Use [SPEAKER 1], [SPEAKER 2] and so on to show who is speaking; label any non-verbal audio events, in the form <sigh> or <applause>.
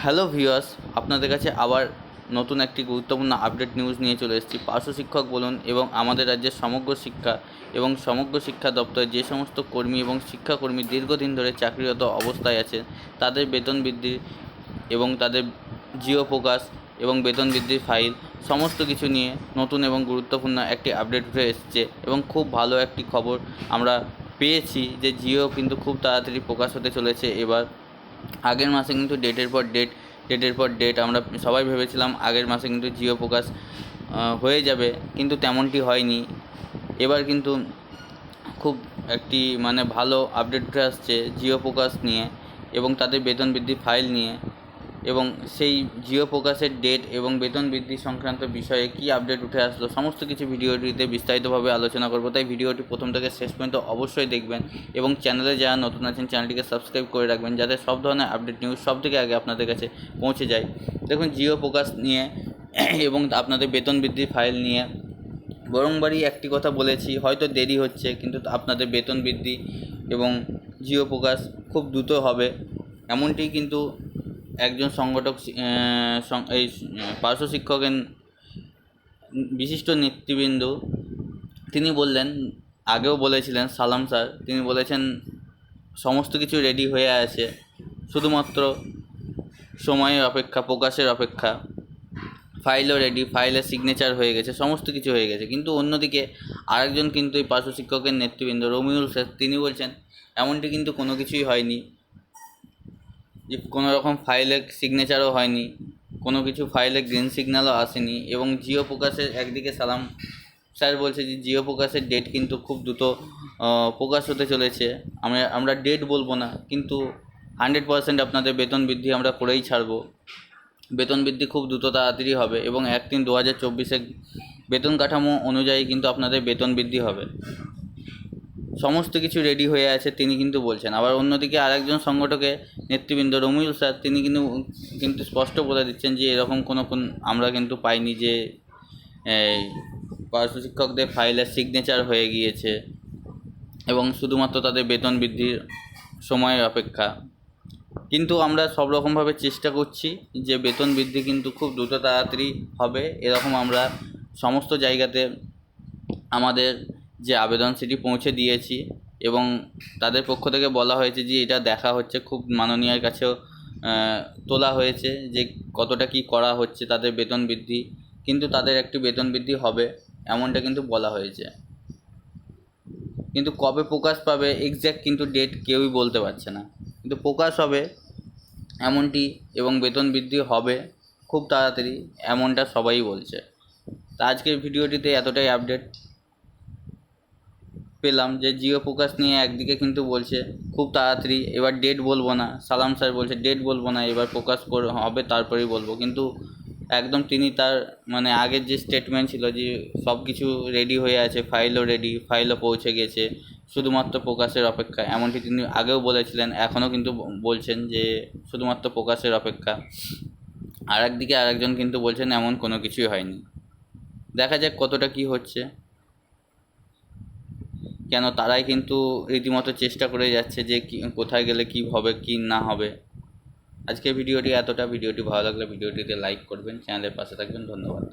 [SPEAKER 1] Hello viewers, আপনাদের কাছে আবার নতুন একটি গুরুত্বপূর্ণ আপডেট নিউজ নিয়ে চলে এসেছি। পার্শ্ব শিক্ষক বলুন এবং আমাদের রাজ্যের সমগ্র শিক্ষা এবং সমগ্র শিক্ষা দপ্তরে যে সমস্ত কর্মী এবং শিক্ষাকর্মী দীর্ঘদিন ধরে চাকরিরত অবস্থায় আছে তাদের বেতন বৃদ্ধি এবং তাদের জিও প্রকাশ এবং বেতন বৃদ্ধির ফাইল সমস্ত কিছু নিয়ে নতুন এবং গুরুত্বপূর্ণ একটি আপডেট উঠে এসেছে এবং খুব ভালো একটি খবর আমরা পেয়েছি যে জিও কিন্তু খুব তাড়াতাড়ি প্রকাশ হতে চলেছে। এবার আগের মাসে কিন্তু ডেটের পর ডেট ডেটের পর ডেট আমরা সবাই ভেবেছিলাম আগের মাসে কিন্তু জিও প্রকাশ হয়ে যাবে, কিন্তু তেমনটি হয়নি। এবার কিন্তু খুব একটি মানে ভালো আপডেট উঠে আসছে জিও প্রকাশ নিয়ে এবং তাদের বেতন বৃদ্ধি ফাইল নিয়ে। এবং সেই জিও প্রকাশের ডেট এবং বেতন বৃদ্ধি সংক্রান্ত বিষয়ে কী আপডেট উঠে আসলো, সমস্ত কিছু ভিডিওটিতে বিস্তারিতভাবে আলোচনা করব। তাই ভিডিওটি প্রথম থেকে শেষ পর্যন্ত অবশ্যই দেখবেন এবং চ্যানেলে যারা নতুন আছেন চ্যানেলটিকে সাবস্ক্রাইব করে রাখবেন যাতে সব ধরনের আপডেট নিউজ সব থেকে আগে আপনাদের কাছে পৌঁছে যায়। দেখুন, জিও প্রকাশ নিয়ে <clears throat> এবং আপনাদের বেতন বৃদ্ধির ফাইল নিয়ে বরংবারই একটি কথা বলেছি, হয়তো দেরি হচ্ছে, কিন্তু আপনাদের বেতন বৃদ্ধি এবং জিও প্রকাশ খুব দ্রুত হবে। এমনটি কিন্তু একজন সংগঠক এই পার্শ্ব শিক্ষকের বিশিষ্ট নেতৃবৃন্দ, তিনি বললেন, আগেও বলেছিলেন, সালাম স্যার, তিনি বলেছেন, সমস্ত কিছু রেডি হয়ে আছে, শুধুমাত্র সময়ের অপেক্ষা, প্রকাশের অপেক্ষা ফাইলও রেডি ফাইলের সিগনেচার হয়ে গেছে, সমস্ত কিছু হয়ে গেছে। কিন্তু অন্যদিকে আরেকজন কিন্তু এই পার্শ্ব শিক্ষকের নেতৃবৃন্দ, রমিউল স্যার তিনি বলছেন, এমনটি কিন্তু কোনো কিছুই হয়নি। যে কোনো রকম ফাইলে সিগনেচারও হয়নি, কোনো কিছু ফাইলে গ্রিন সিগন্যালও আসেনি এবং জিও প্রকাশের একদিকে সালাম স্যার বলছে যে জিও প্রকাশের ডেট কিন্তু খুব দ্রুত প্রকাশ হতে চলেছে। আমরা আমরা ডেট বলব না, কিন্তু হান্ড্রেড পার্সেন্ট আপনাদের বেতন বৃদ্ধি আমরা করেই ছাড়বো। বেতন বৃদ্ধি খুব দ্রুত তাড়াতাড়ি হবে এবং এক তিন দু হাজার চব্বিশে বেতন কাঠামো অনুযায়ী কিন্তু আপনাদের বেতন বৃদ্ধি হবে। সমস্ত কিছু রেডি হয়ে আছে, তিনি কিন্তু বলছেন। আবার অন্যদিকে আরেকজন সংগঠকের নেতৃবৃন্দ রমিউল স্যার, তিনি কিন্তু কিন্তু স্পষ্ট বলে দিচ্ছেন যে, এরকম কোনো কোন আমরা কিন্তু পাইনি যে পার্শ্ব শিক্ষকদের ফাইলের সিগনেচার হয়ে গিয়েছে এবং শুধুমাত্র তাদের বেতন বৃদ্ধির সময়ের অপেক্ষা। কিন্তু আমরা সব রকমভাবে চেষ্টা করছি যে, বেতন বৃদ্ধি কিন্তু খুব দ্রুত তাড়াতাড়ি হবে। এরকম আমরা সমস্ত জায়গাতে আমাদের যে আবেদন সেটি পৌঁছে দিয়েছি এবং তাদের পক্ষ থেকে বলা হয়েছে যে এটা দেখা হচ্ছে, খুব মাননীয়ের কাছেও তোলা হয়েছে যে কতটা কি করা হচ্ছে, তাদের বেতন বৃদ্ধি, কিন্তু তাদের একটি বেতন বৃদ্ধি হবে এমনটা কিন্তু বলা হয়েছে। কিন্তু কবে প্রকাশ পাবে এক্স্যাক্ট কিন্তু ডেট কেউই বলতে পারছে না। কিন্তু প্রকাশ হবে এমনটি এবং বেতন বৃদ্ধি হবে খুব তাড়াতাড়ি এমনটা সবাই বলছে। তা আজকের ভিডিওটিতে এতটাই আপডেট পেলাম যে জিও প্রকাশ নিয়ে একদিকে কিন্তু বলছে, খুব তাড়াতাড়ি, এবার ডেট বলব না। সালাম স্যার বলছে ডেট বলব না, এবার প্রকাশ করে, হবে তারপরেই বলব। কিন্তু একদম তিনি তার মানে আগের যে স্টেটমেন্ট ছিল যে সব কিছু রেডি হয়ে আছে ফাইলও রেডি ফাইলও পৌঁছে গেছে, শুধুমাত্র প্রকাশের অপেক্ষা। এমনটি তিনি আগেও বলেছিলেন, এখনও কিন্তু বলছেন যে শুধুমাত্র প্রকাশের অপেক্ষা। আর একদিকে আরেকজন কিন্তু বলছেন, এমন কোনো কিছুই হয়নি। দেখা যাক কতটা কি হচ্ছে। কেন তারাই কিন্তু রীতিমতো চেষ্টা করে যাচ্ছে যে কোথায় গেলে কী হবে, কি না হবে। আজকে ভিডিওটি এতটা। ভিডিওটি ভালো লাগলে ভিডিওটিতে লাইক করবেন চ্যানেলের পাশে থাকবেন। ধন্যবাদ।